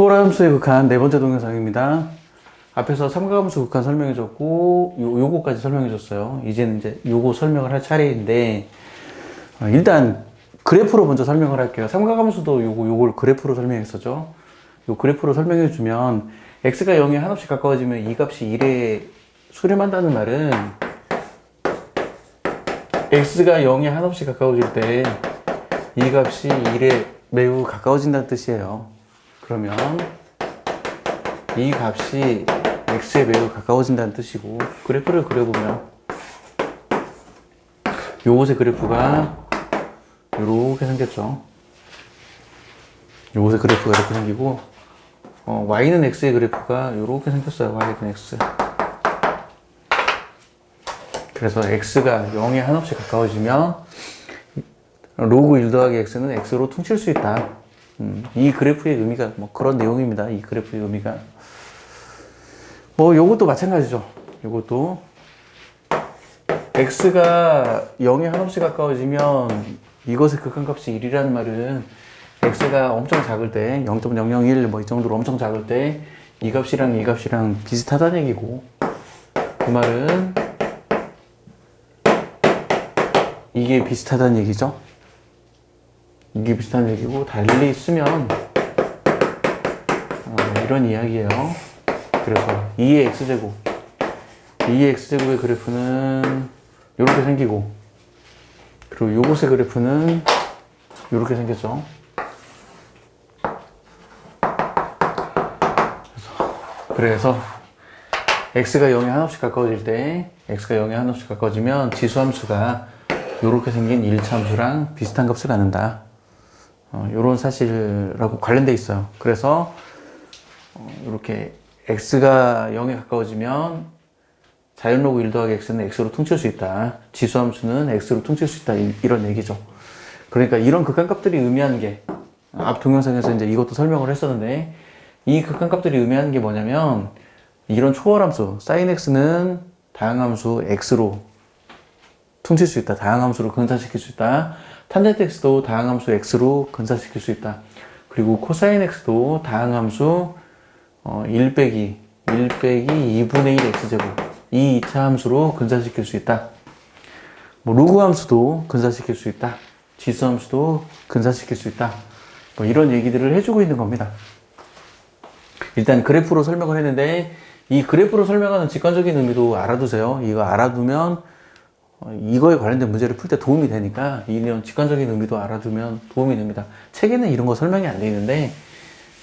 초월함수의 극한 네 번째 동영상입니다. 앞에서 삼각함수 극한 설명해줬고 요, 요거까지 설명해줬어요. 이제는 이제 요거 설명을 할 차례인데 어, 일단 그래프로 먼저 설명을 할게요. 삼각함수도 요거 요걸 그래프로 설명했었죠. 요 그래프로 설명해주면 x가 0에 한없이 가까워지면 이 값이 1에 수렴한다는 말은 x가 0에 한없이 가까워질 때 이 값이 1에 매우 가까워진다는 뜻이에요. 그러면 이 값이 x에 매우 가까워진다는 뜻이고 그래프를 그려보면 요것의 그래프가 이렇게 생겼죠. 요것의 그래프가 이렇게 생기고 어, y는 x의 그래프가 이렇게 생겼어요. y는 x. 그래서 x가 0에 한없이 가까워지면 로그 1 더하기 x는 x로 퉁칠 수 있다. 음, 이 그래프의 의미가 뭐 그런 내용입니다. 이 그래프의 의미가. 뭐 요것도 마찬가지죠. 요것도 x가 0에 한없이 가까워지면 이것의 극한값이 1이라는 말은 x가 엄청 작을 때 0.001 뭐 이 정도로 엄청 작을 때 이 값이랑 이 값이랑 비슷하다는 얘기고 그 말은 이게 비슷하다는 얘기죠. 이게 비슷한 얘기고 달리 쓰면 어, 이런 이야기예요. 그래서 2의 x제곱 2의 x제곱의 그래프는 이렇게 생기고 그리고 요것의 그래프는 이렇게 생겼죠. 그래서 x가 0에 한없이 가까워질 때 x가 0에 한없이 가까워지면 지수함수가 이렇게 생긴 1차 함수랑 비슷한 값을 갖는다. 어, 이런 사실하고 관련돼 있어요. 그래서 어, 이렇게 x가 0에 가까워지면 자연로그 1 더하기 x는 x로 퉁칠 수 있다. 지수함수는 x로 퉁칠 수 있다. 이, 이런 얘기죠. 그러니까 이런 극한값들이 의미하는 게 앞 동영상에서 이제 이것도 설명을 했었는데 이 극한값들이 의미하는 게 뭐냐면 이런 초월함수 sin x는 다항함수 x로 퉁칠 수 있다. 다항함수로 근사시킬 수 있다. 탄젠트 x도 다항함수 x로 근사시킬 수 있다. 그리고 코사인 x도 다항함수 어, 1 빼기 1 빼기 2분의 1 x제곱 이 2차 함수로 근사시킬 수 있다. 뭐 로그 함수도 근사시킬 수 있다. 지수 함수도 근사시킬 수 있다. 뭐 이런 얘기들을 해주고 있는 겁니다. 일단 그래프로 설명을 했는데 이 그래프로 설명하는 직관적인 의미도 알아두세요. 이거 알아두면 어, 이거에 관련된 문제를 풀 때 도움이 되니까 이런 직관적인 의미도 알아두면 도움이 됩니다. 책에는 이런 거 설명이 안 돼 있는데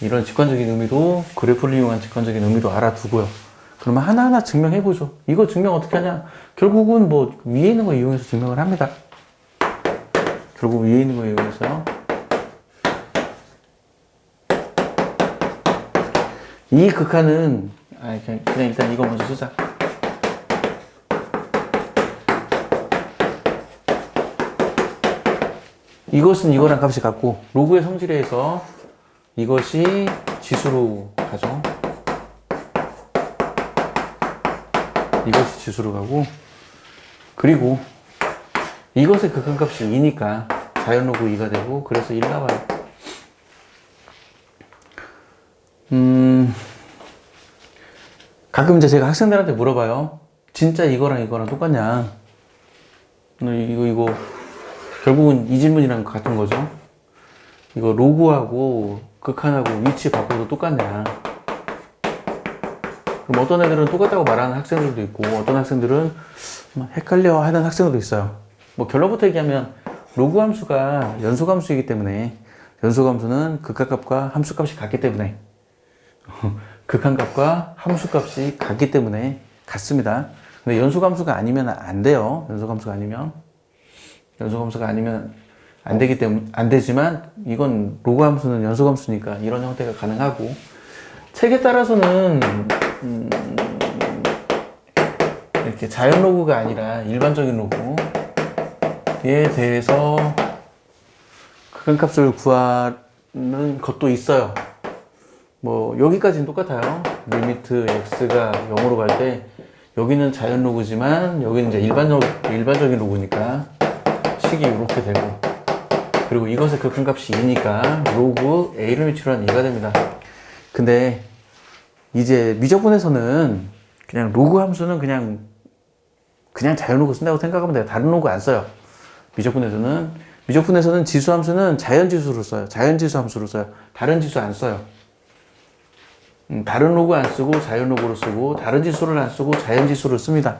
이런 직관적인 의미도 그래프를 이용한 직관적인 의미도 알아두고요. 그러면 하나하나 증명해 보죠. 이거 증명 어떻게 하냐? 결국은 뭐 위에 있는 거 이용해서 증명을 합니다. 결국 위에 있는 거 이용해서요. 이 극한은 아 그냥 일단 이거 먼저 쓰자. 이것은 이거랑 값이 같고 로그의 성질에서 이것이 지수로 가죠. 이것이 지수로 가고 그리고 이것의 극한값이 2니까 자연 로그 2가 되고 그래서 1 나와요. 음 가끔 이제 제가 학생들한테 물어봐요. 진짜 이거랑 이거랑 똑같냐? 너 이거 이거 결국은 이 질문이랑 같은 거죠. 이거 로그하고 극한하고 위치 바꿔도 똑같냐? 그럼 어떤 애들은 똑같다고 말하는 학생들도 있고 어떤 학생들은 막 헷갈려 하는 학생들도 있어요. 뭐 결론부터 얘기하면 로그 함수가 연속 함수이기 때문에 연속 함수는 극한값과 함수값이 같기 때문에 극한값과 함수값이 같기 때문에 같습니다. 근데 연속 함수가 아니면 안 돼요. 연속 함수가 아니면 연속함수가 아니면 안 되기 때문에 안 되지만 이건 로그 함수는 연속함수니까 이런 형태가 가능하고 책에 따라서는 음, 이렇게 자연 로그가 아니라 일반적인 로그에 대해서 극한값을 구하는 것도 있어요. 뭐 여기까지는 똑같아요. 리미트 x가 0으로 갈 때 여기는 자연 로그지만 여기는 이제 일반적 일반적인 로그니까 식이 이렇게 되고 그리고 이것의 극한값이 2니까 로그 a를 위치로 한 2가 됩니다. 근데 이제 미적분에서는 그냥 로그 함수는 그냥 그냥 자연 로그 쓴다고 생각하면 돼요. 다른 로그 안 써요. 미적분에서는 미적분에서는 지수 함수는 자연 지수로 써요. 자연 지수 함수로 써요. 다른 지수 안 써요. 음, 다른 로그 안 쓰고 자연 로그로 쓰고 다른 지수를 안 쓰고 자연 지수를 씁니다.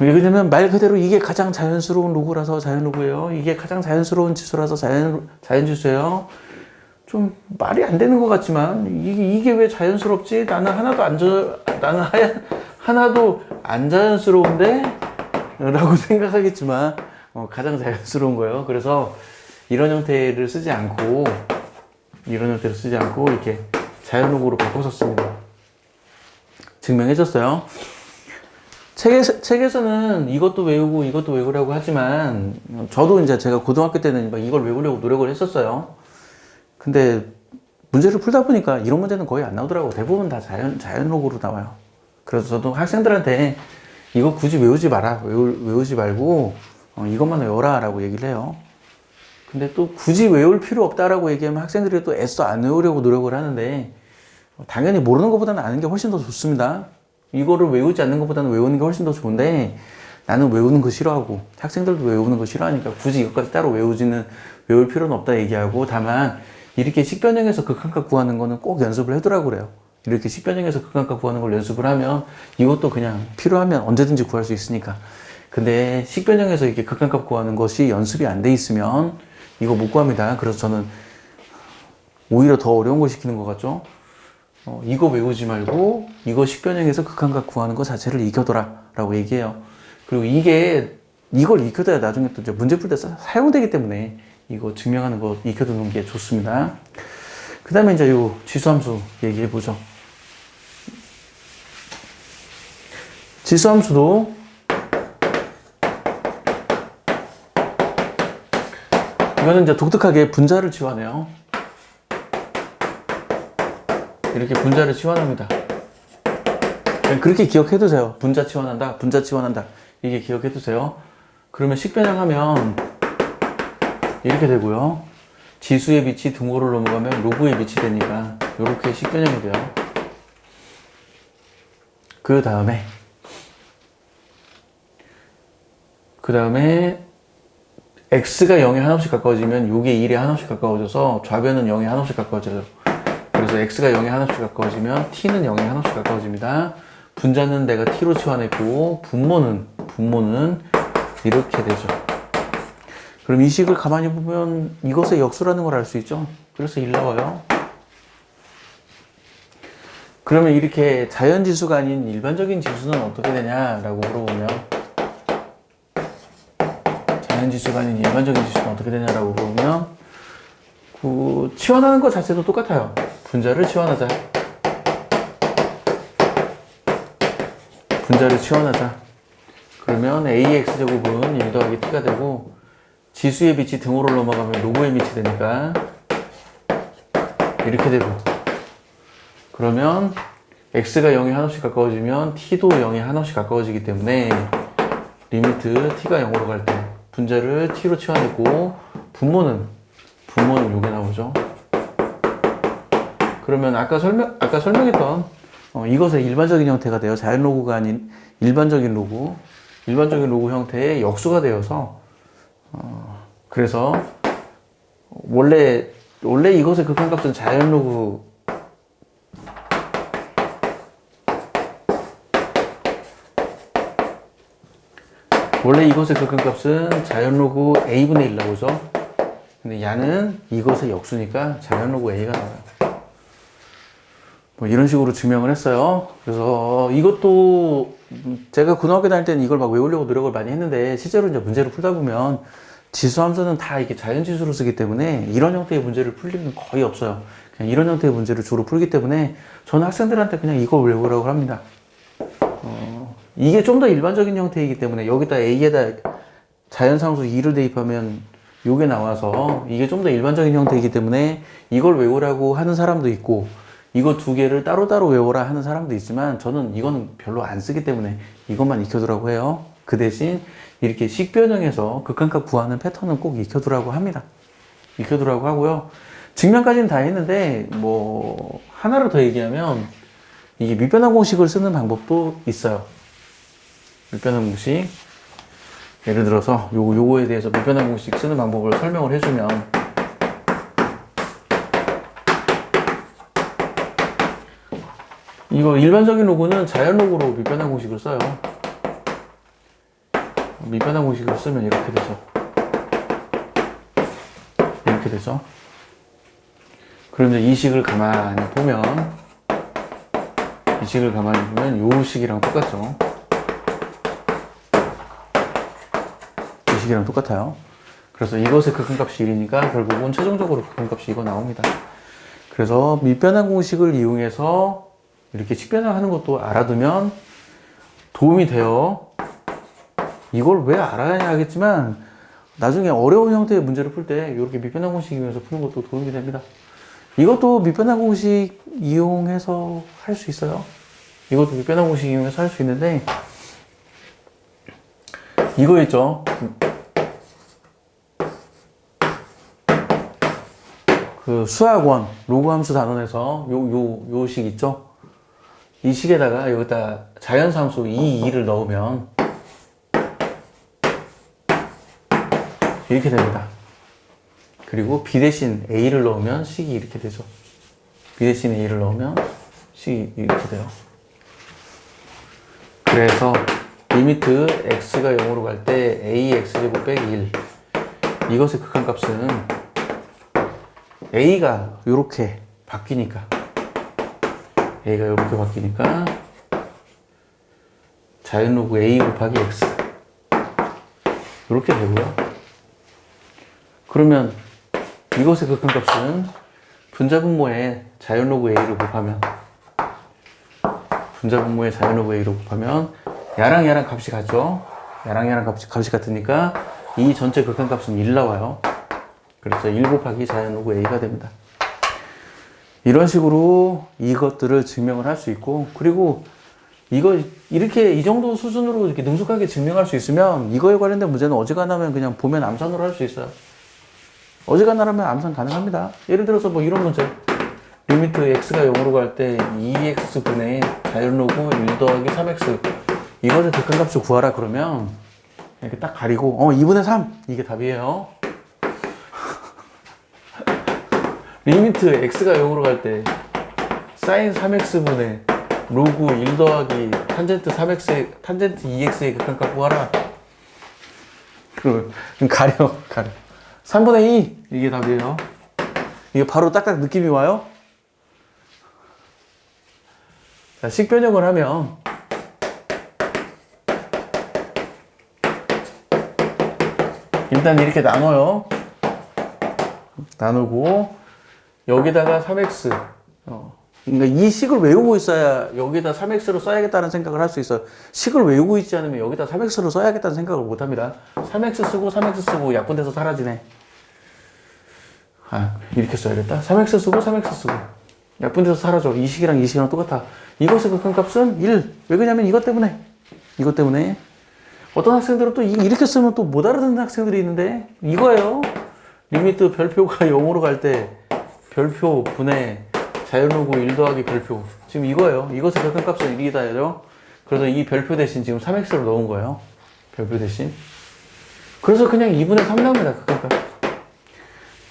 왜냐면 말 그대로 이게 가장 자연스러운 로그라서 자연 로그예요. 이게 가장 자연스러운 지수라서 자연 자연 지수예요. 좀 말이 안 되는 것 같지만 이게, 이게 왜 자연스럽지? 나는 하나도 안 저, 나는 하얀, 하나도 안 자연스러운데? 라고 생각하겠지만 어, 가장 자연스러운 거예요. 그래서 이런 형태를 쓰지 않고 이런 형태를 쓰지 않고 이렇게 자연록으로 바꿔서 씁니다. 증명해줬어요. 책에서, 책에서는 이것도 외우고 이것도 외우라고 하지만 저도 이제 제가 고등학교 때는 막 이걸 외우려고 노력을 했었어요. 근데 문제를 풀다 보니까 이런 문제는 거의 안 나오더라고. 대부분 다 자연, 자연록으로 나와요. 그래서 저도 학생들한테 이거 굳이 외우지 마라. 외우, 외우지 말고 어, 이것만 외워라. 라고 얘기를 해요. 근데 또 굳이 외울 필요 없다라고 얘기하면 학생들이 또 애써 안 외우려고 노력을 하는데 어, 당연히 모르는 것보다는 아는 게 훨씬 더 좋습니다. 이거를 외우지 않는 것보다는 외우는 게 훨씬 더 좋은데 나는 외우는 거 싫어하고 학생들도 외우는 거 싫어하니까 굳이 이것까지 따로 외우지는 외울 필요는 없다 얘기하고 다만 이렇게 식변형에서 극한값 구하는 거는 꼭 연습을 해두라고 그래요. 이렇게 식변형에서 극한값 구하는 걸 연습을 하면 이것도 그냥 필요하면 언제든지 구할 수 있으니까. 근데 식변형에서 이렇게 극한값 구하는 것이 연습이 안 돼 있으면 이거 못 구합니다. 그래서 저는 오히려 더 어려운 걸 시키는 것 같죠? 어, 이거 외우지 말고 이거 식변형에서 극한값 구하는 것 자체를 익혀둬라 라고 얘기해요. 그리고 이게 이걸 익혀둬야 나중에 또 이제 문제 풀 때 사용되기 때문에 이거 증명하는 거 익혀두는 게 좋습니다. 그 다음에 이제 요 지수함수 얘기해 보죠. 지수함수도 이거는 이제 독특하게 분자를 치환해요. 이렇게 분자를 치환합니다. 그렇게 기억해두세요. 분자 치환한다, 분자 치환한다. 이게 기억해두세요. 그러면 식변형하면 이렇게 되고요. 지수의 빛이 등호를 넘어가면 로그의 빛이 되니까 이렇게 식변형이 돼요. 그 다음에 그 다음에 x가 0에 한없이 가까워지면 요게 1에 한없이 가까워져서 좌변은 0에 한없이 가까워져요. 그래서 x가 0에 한없이 가까워지면 t는 0에 한없이 가까워집니다. 분자는 내가 t로 치환했고 분모는 분모는 이렇게 되죠. 그럼 이 식을 가만히 보면 이것의 역수라는 걸 알 수 있죠. 그래서 1 나와요. 그러면 이렇게 자연지수가 아닌 일반적인 지수는 어떻게 되냐라고 물어보면 자연지수가 아닌 일반적인 지수는 어떻게 되냐라고 물어보면 그 치환하는 것 자체도 똑같아요. 분자를 치환하자. 분자를 치환하자. 그러면 ax 제곱은 1 더하기 t가 되고 지수의 빛이 등호를 넘어가면 로그의 빛이 되니까 이렇게 되고 그러면 x가 0에 한없이 가까워지면 t도 0에 한없이 가까워지기 때문에 리미트 t가 0으로 갈 때 분자를 t로 치환했고 분모는 분모는 요게 나오죠. 그러면 아까 설명 아까 설명했던 어, 이것의 일반적인 형태가 돼요. 자연 로그가 아닌 일반적인 로그, 일반적인 로그 형태의 역수가 되어서 어, 그래서 원래 원래 이것의 극한값은 자연 로그 원래 이것의 극한값은 자연 로그 a분의 1 나오죠. 근데 야는 이것의 역수니까 자연 로그 a가 나와요. 뭐 이런 식으로 증명을 했어요. 그래서 이것도 제가 고등학교 다닐 때는 이걸 막 외우려고 노력을 많이 했는데 실제로 이제 문제를 풀다 보면 지수 함수는 다 이게 자연 지수로 쓰기 때문에 이런 형태의 문제를 풀 일은 거의 없어요. 그냥 이런 형태의 문제를 주로 풀기 때문에 저는 학생들한테 그냥 이걸 외우라고 합니다. 어, 이게 좀 더 일반적인 형태이기 때문에 여기다 A에다 자연상수 2를 대입하면 요게 나와서 이게 좀 더 일반적인 형태이기 때문에 이걸 외우라고 하는 사람도 있고 이거 두 개를 따로따로 외워라 하는 사람도 있지만 저는 이거는 별로 안 쓰기 때문에 이것만 익혀두라고 해요. 그 대신 이렇게 식변형에서 극한값 구하는 패턴은 꼭 익혀두라고 합니다. 익혀두라고 하고요. 증명까지는 다 했는데 뭐 하나를 더 얘기하면 이게 밑변환 공식을 쓰는 방법도 있어요. 밑변환 공식. 예를 들어서 요 요거에 대해서 밑변환 공식 쓰는 방법을 설명을 해주면 이거 일반적인 로그는 자연 로그로 밑변환 공식을 써요. 밑변환 공식을 쓰면 이렇게 되죠. 이렇게 되죠. 그럼 이제 이 식을 가만히 보면 이 식을 가만히 보면 요 식이랑 똑같죠. 이 식이랑 똑같아요. 그래서 이것의 극한값이 1이니까 결국은 최종적으로 극한값이 이거 나옵니다. 그래서 밑변환 공식을 이용해서 이렇게 식변환하는 것도 알아두면 도움이 돼요. 이걸 왜 알아야 하겠지만 나중에 어려운 형태의 문제를 풀 때 이렇게 밑변환 공식 이용해서 푸는 것도 도움이 됩니다. 이것도 밑변환 공식 이용해서 할 수 있어요. 이것도 밑변환 공식 이용해서 할 수 있는데 이거 있죠. 그 수학원 로그 함수 단원에서 요 요 요식 있죠. 이 식에다가 여기다 자연상수 2, 2를 넣으면 이렇게 됩니다. 그리고 b 대신 a를 넣으면 식이 이렇게 되죠. b 대신 a를 넣으면 식이 이렇게 돼요. 그래서 리미트 x가 0으로 갈 때 a x제곱 빼기 1 이것의 극한값은 a가 이렇게 바뀌니까 a가 이렇게 바뀌니까 자연 로그 a 곱하기 x 이렇게 되고요. 그러면 이것의 극한값은 분자분모에 자연 로그 a를 곱하면 분자분모에 자연 로그 a를 곱하면 야랑 야랑 값이 같죠? 야랑 야랑 값이, 값이 같으니까 이 전체 극한값은 1 나와요. 그래서 1 곱하기 자연 로그 a가 됩니다. 이런 식으로 이것들을 증명을 할 수 있고 그리고 이거 이렇게 이 정도 수준으로 이렇게 능숙하게 증명할 수 있으면 이거에 관련된 문제는 어지간하면 그냥 보면 암산으로 할 수 있어요. 어지간하면 암산 가능합니다. 예를 들어서 뭐 이런 문제. 리미트 x가 0으로 갈 때 2x분의 자연로그 1 더하기 3x 이것의 극한값을 구하라 그러면 이렇게 딱 가리고 어 2분의 3 이게 답이에요. 리미트 x가 0으로 갈 때 사인 3x분의 로그 1 더하기 탄젠트 3x 탄젠트 2x의 극한값 구하라. 그럼 가려 가려. 3분의 2 이게 답이에요. 이게 바로 딱딱 느낌이 와요. 자, 식변형을 하면 일단 이렇게 나눠요. 나누고 여기다가 3x 어. 그러니까 이 식을 외우고 있어야 여기다 3x로 써야겠다는 생각을 할 수 있어요. 식을 외우고 있지 않으면 여기다 3x로 써야겠다는 생각을 못 합니다. 3x 쓰고 3x 쓰고 약분돼서 사라지네. 아, 이렇게 써야겠다. 3x 쓰고 3x 쓰고 약분돼서 사라져. 이 식이랑 이 식이랑 똑같아. 이것의 극한값은 1. 왜 그러냐면 이것 때문에. 이것 때문에. 어떤 학생들은 또 이- 이렇게 쓰면 또 못 알아듣는 학생들이 있는데 이거예요. 리미트 별표가 0으로 갈 때 별표 분의 자연로그 1 더하기 별표. 지금 이거예요. 이것의 극한값은 1이다요. 그래서 이 별표 대신 지금 3x를 넣은 거예요. 별표 대신. 그래서 그냥 2분의 3 나옵니다. 극한값.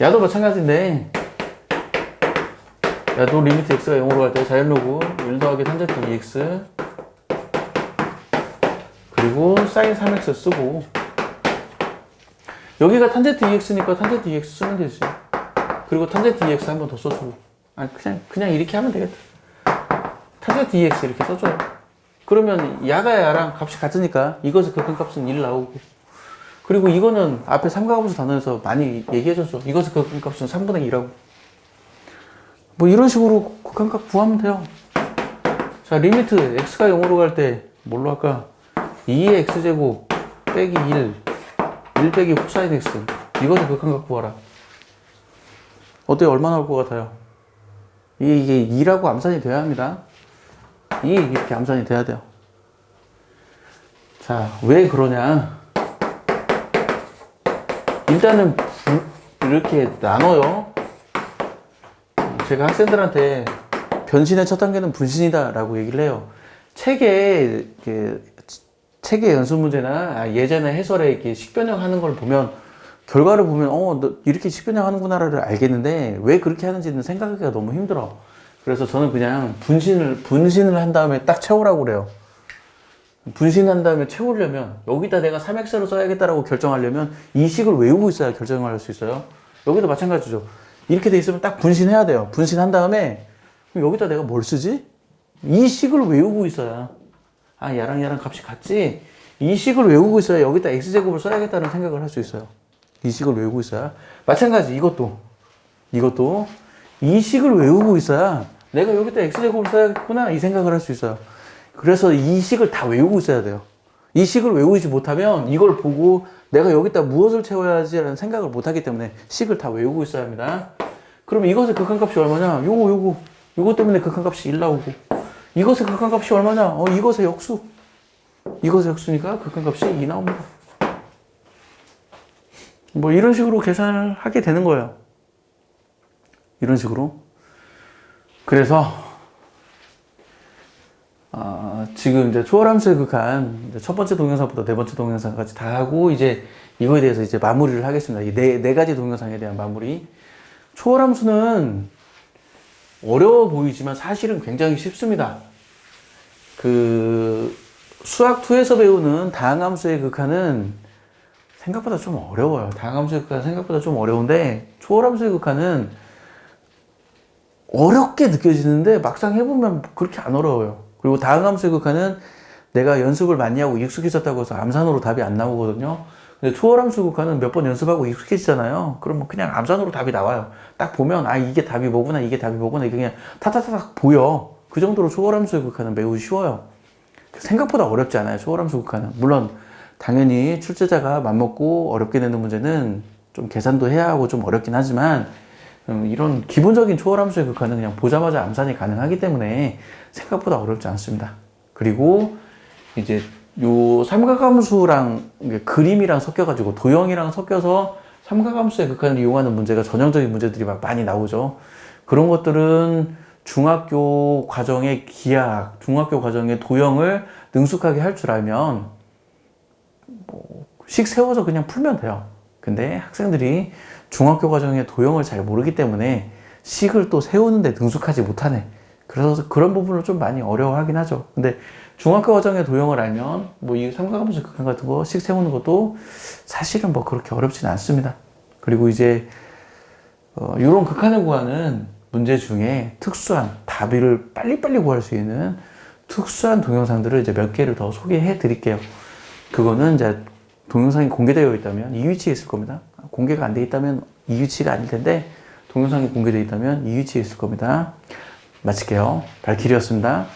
야도 마찬가지인데 야도 리미트 x가 0으로 갈 때 자연로그 1 더하기 탄젠트 2x 그리고 사인 3x 쓰고 여기가 탄젠트 2x니까 탄젠트 2x 쓰면 되지 그리고 탄젠트 2x 한 번 더 써주고. 아니 그냥 그냥 이렇게 하면 되겠다. 탄젠트 2x 이렇게 써줘요. 그러면 야가 야랑 값이 같으니까 이것의 극한값은 1 나오고. 그리고 이거는 앞에 삼가함수 단어에서 많이 얘기해줬죠 이것의 극한값은 3분의 2라고. 뭐 이런 식으로 극한값 구하면 돼요. 자 리미트 x가 0으로 갈 때 뭘로 할까? 2의 x제곱 빼기 1 1 빼기 코사인 x 이것을 극한값 구하라 어때요? 얼마 나올 것 같아요? 이게, 이게 2라고 암산이 돼야 합니다 이게 이렇게 암산이 돼야 돼요 자 왜 그러냐 일단은 부- 이렇게 나눠요 제가 학생들한테 변신의 첫 단계는 분신이다라고 얘기를 해요. 책에 책의 연습 문제나 아, 예제나 해설에 이렇게 식변형 하는 걸 보면 결과를 보면 어너 이렇게 식변형 하는구나를 알겠는데 왜 그렇게 하는지는 생각하기가 너무 힘들어. 그래서 저는 그냥 분신을 분신을 한 다음에 딱 채우라고 그래요. 분신한 다음에 채우려면 여기다 내가 3x를 써야겠다라고 결정하려면 이 식을 외우고 있어야 결정을 할 수 있어요. 여기도 마찬가지죠. 이렇게 돼 있으면 딱 분신해야 돼요. 분신한 다음에 여기다 내가 뭘 쓰지? 이 식을 외우고 있어야 아 얘랑 얘랑 값이 같지? 이 식을 외우고 있어야 여기다 x제곱을 써야겠다는 생각을 할 수 있어요. 이 식을 외우고 있어야 마찬가지 이것도 이것도 이 식을 외우고 있어야 내가 여기다 x제곱을 써야겠구나 이 생각을 할 수 있어요. 그래서 이 식을 다 외우고 있어야 돼요. 이 식을 외우지 못하면 이걸 보고 내가 여기다 무엇을 채워야지라는 생각을 못 하기 때문에 식을 다 외우고 있어야 합니다. 그러면 이것의 극한값이 얼마냐? 요거 요거 요거 때문에 극한값이 1 나오고 이것의 극한값이 얼마냐? 어 이것의 역수 이것의 역수니까 극한값이 2 나옵니다. 뭐 이런 식으로 계산을 하게 되는 거예요. 이런 식으로. 그래서 아, 지금 이제 초월함수의 극한 첫 번째 동영상부터 네 번째 동영상까지 다 하고 이제 이거에 대해서 이제 마무리를 하겠습니다. 이 네, 네 가지 동영상에 대한 마무리. 초월함수는 어려워 보이지만 사실은 굉장히 쉽습니다. 그 수학 2에서 배우는 다항함수의 극한은 생각보다 좀 어려워요. 다항함수의 극한 생각보다 좀 어려운데 초월함수의 극한은 어렵게 느껴지는데 막상 해보면 그렇게 안 어려워요. 그리고 다항함수의 극한은 내가 연습을 많이 하고 익숙해졌다고 해서 암산으로 답이 안 나오거든요. 근데 초월함수 극한은 몇 번 연습하고 익숙해지잖아요. 그러면 그냥 암산으로 답이 나와요. 딱 보면 아 이게 답이 뭐구나 이게 답이 뭐구나 이게 그냥 타타타닥 보여. 그 정도로 초월함수의 극한은 매우 쉬워요. 생각보다 어렵지 않아요. 초월함수 극한은 물론 당연히 출제자가 맘먹고 어렵게 내는 문제는 좀 계산도 해야 하고 좀 어렵긴 하지만 음, 이런 기본적인 초월함수의 극한은 그냥 보자마자 암산이 가능하기 때문에 생각보다 어렵지 않습니다. 그리고 이제 요 삼각함수랑 그림이랑 섞여가지고 도형이랑 섞여서 삼각함수의 극한을 이용하는 문제가 전형적인 문제들이 막 많이 나오죠. 그런 것들은 중학교 과정의 기하, 중학교 과정의 도형을 능숙하게 할 줄 알면 뭐식 세워서 그냥 풀면 돼요. 근데 학생들이 중학교 과정의 도형을 잘 모르기 때문에 식을 또 세우는데 능숙하지 못하네. 그래서 그런 부분을 좀 많이 어려워하긴 하죠. 근데 중학교 과정의 도형을 알면 뭐 이 삼각함수 극한 같은 거 식 세우는 것도 사실은 뭐 그렇게 어렵지는 않습니다. 그리고 이제 어, 이런 극한을 구하는 문제 중에 특수한 답을 빨리빨리 구할 수 있는 특수한 동영상들을 이제 몇 개를 더 소개해 드릴게요. 그거는 이제 동영상이 공개되어 있다면 이 위치에 있을 겁니다. 공개가 안돼 있다면 이 위치가 아닐 텐데 동영상이 공개되어 있다면 이 위치에 있을 겁니다. 마칠게요. 발길이었습니다.